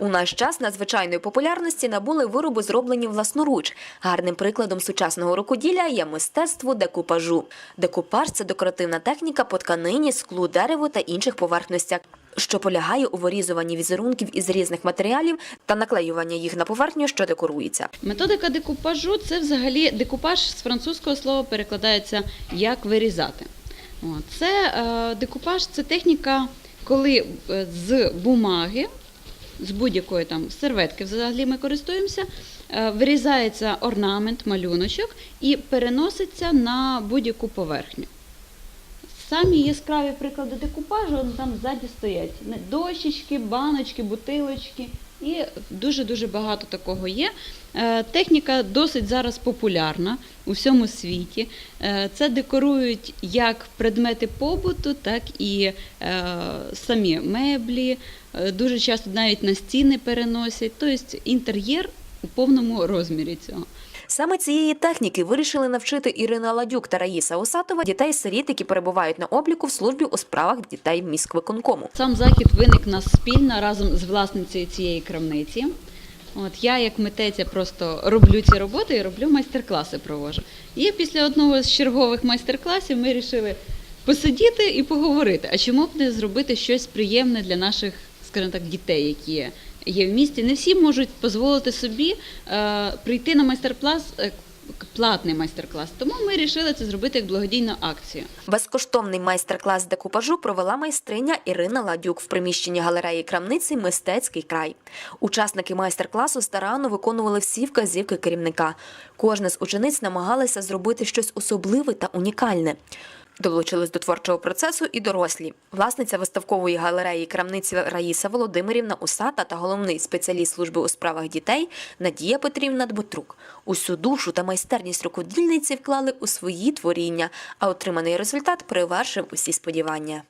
У наш час надзвичайної популярності набули вироби, зроблені власноруч. Гарним прикладом сучасного рукоділля є мистецтво декупажу. Декупаж це декоративна техніка по тканині, склу, дереву та інших поверхностях, що полягає у вирізуванні візерунків із різних матеріалів та наклеювання їх на поверхню, що декорується. Методика декупажу це взагалі декупаж з французького слова перекладається як вирізати. Це е, декупаж це техніка, коли е, з бумаги, з будь-якої там серветки взагалі ми користуємося, е, вирізається орнамент, малюночок і переноситься на будь-яку поверхню. Самі яскраві приклади декупажу там ззаді стоять. Дощечки, баночки, бутилочки. І дуже-дуже багато такого є. Е, Техніка досить зараз популярна у всьому світі. Е, Це декорують як предмети побуту, так і е, самі меблі. Дуже часто навіть на стіни переносять. Тобто інтер'єр у повному розмірі цього. Саме цієї техніки вирішили навчити Ірина Ладюк та Раїса Осатова дітей-сиріт, які перебувають на обліку в службі у справах дітей міськвиконкому. Сам захід виник нас спільно разом з власницею цієї крамниці. От я, як митець, я просто роблю ці роботи і роблю майстер-класи провожу. І після одного з чергових майстер-класів ми вирішили посидіти і поговорити. А чому б не зробити щось приємне для наших, скажімо так, дітей, які є, в місті? Не всі можуть дозволити собі е, прийти на майстер-клас, е, платний майстер-клас. Тому ми вирішили це зробити як благодійну акцію. Безкоштовний майстер-клас декупажу провела майстриня Ірина Ладюк в приміщенні галереї крамниці Мистецький край. Учасники майстер-класу старанно виконували всі вказівки керівника. Кожна з учениць намагалася зробити щось особливе та унікальне. Долучились до творчого процесу і дорослі. Власниця виставкової галереї крамниці Раїса Володимирівна Усата та головний спеціаліст служби у справах дітей Надія Петрівна Дмитрук. Усю душу та майстерність рукодільниці вклали у свої творіння, а отриманий результат перевершив усі сподівання.